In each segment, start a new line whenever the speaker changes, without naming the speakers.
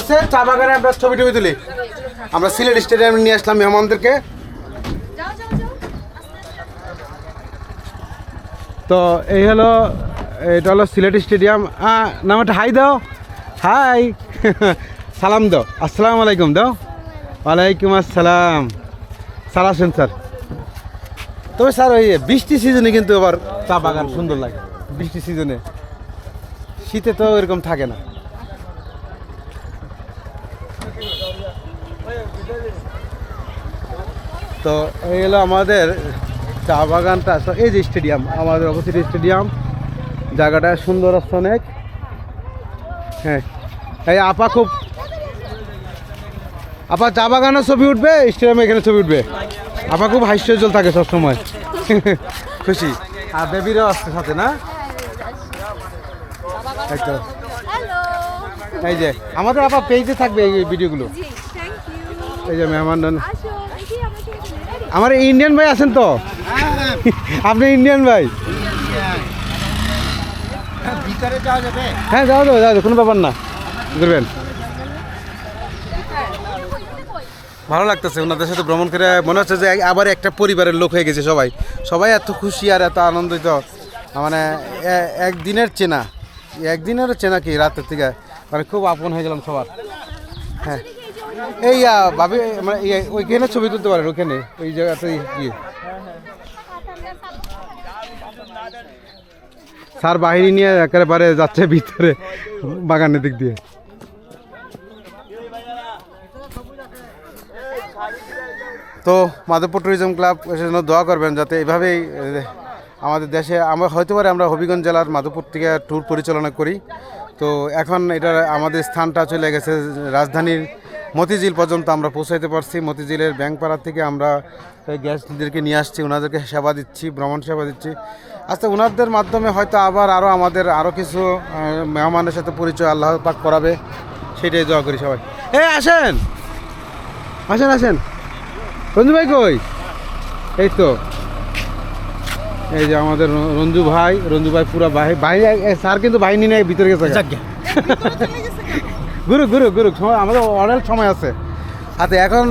আছে, চা বাগানে আমরা ছবি টবি তুলি। আমরা সিলেট স্টেডিয়ামে নিয়ে আসলাম মেহমানদেরকে। তো এই হলো, এটা হলো সিলেট স্টেডিয়াম। নাম একটা হাই দাও। হাই, সালাম দাও। আসসালামু আলাইকুম, দাও। ওয়ালাইকুম আসসালাম। স্যার আসেন, স্যার। তবে স্যার, ওই বৃষ্টি সিজনে কিন্তু আবার চা বাগান সুন্দর লাগে। বৃষ্টি সিজনে শীতে তো এরকম থাকে না। তো এই হলো আমাদের চা বাগানটা। এই যে স্টেডিয়াম আমাদের অবস্থিত স্টেডিয়াম। জায়গাটা সুন্দর আছে অনেক। হ্যাঁ। এই আপা খুব আপা চা বাগানের ছবি উঠবে স্টেডিয়ামে এখানে ছবি উঠবে। আপা খুব হাস্যজ্জ্বল থাকে সবসময়। খুশি। আর বেবিরও আসছে সাথে না? তো
হ্যালো
এই যে আমাদের আবার পেজে থাকবে এই ভিডিওগুলো। এই যে মেহমান
আমার
ইন্ডিয়ান ভাই আছেন তো? আপনি ইন্ডিয়ান ভাই?
ভিতরে যাওয়া যাবে
হ্যাঁ যাও যাও যাও কোনো ব্যাপার না। কি করবেন ভালো লাগতেছে ওনাদের সাথে ভ্রমণ করে মনে হচ্ছে যে আবার একটা পরিবারের লোক হয়ে গেছে সবাই। সবাই এত খুশি আর এত আনন্দিত। মানে একদিনের চেনা। একদিনেরও চেনা কি রাতের থেকে? মানে খুব আপন হয়ে গেলাম সবার। হ্যাঁ। এই মানে ওইখানে ছবি তুলতে পারেন ওখানে ওই জায়গাতে কি স্যার বাহিনী নিয়ে একেবারে যাচ্ছে ভিতরে বাগানের দিক দিয়ে। তো মাধবপুর ট্যুরিজম ক্লাব জন্য দোয়া করবেন যাতে এভাবেই এ, আমাদের দেশে আমরা হয়তো পারে আমরা হবিগঞ্জ জেলার মাধবপুর থেকে ট্যুর পরিচালনা করি। তো এখন এটা আমাদের স্থানটা চলে গেছে রাজধানীর মতিঝিল পর্যন্ত আমরা পৌঁছাইতে পারছি। মতিঝিলের ব্যাংকপাড়া থেকে আমরা গ্যাসদেরকে নিয়ে আসছি ওনাদেরকে সেবা দিচ্ছি, ভ্রমণ সেবা দিচ্ছি। আচ্ছা ওনাদের মাধ্যমে হয়তো আবার আরও আমাদের আরও কিছু মেহমানের সাথে পরিচয় আল্লাহ পাক করাবে, সেটাই দোয়া করি সবাই। এই আসেন! আসেন আসেন। রঞ্জু ভাই কই? এই তো। এই যে আমাদের রঞ্জু ভাই রঞ্জু ভাই পুরো ভাই ভাই স্যার কিন্তু বাহিনী নিয়ে ভিতরে গেছে গুরু গুরু গুরু সময় আমাদের অনেক সময় আছে। আচ্ছা এখন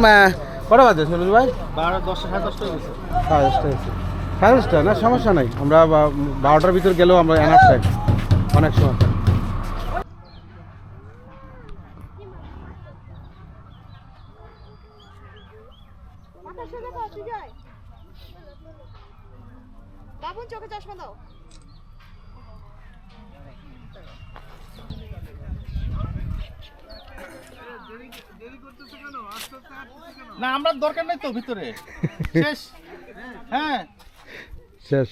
কটা বাজে রঞ্জু ভাই?
বারো দশটা সাড়ে দশটা গেছে।
সাড়ে দশটা হয়েছে সাড়ে দশটা? না সমস্যা নাই। আমরা বারোটার ভিতর গেলেও আমরা এনাফ টাইম অনেক সময়।
বাবুন চোখে চশমা দাও।
না আমরা দরকার নেই তো ভিতরে। শেষ। হ্যাঁ।
শেষ।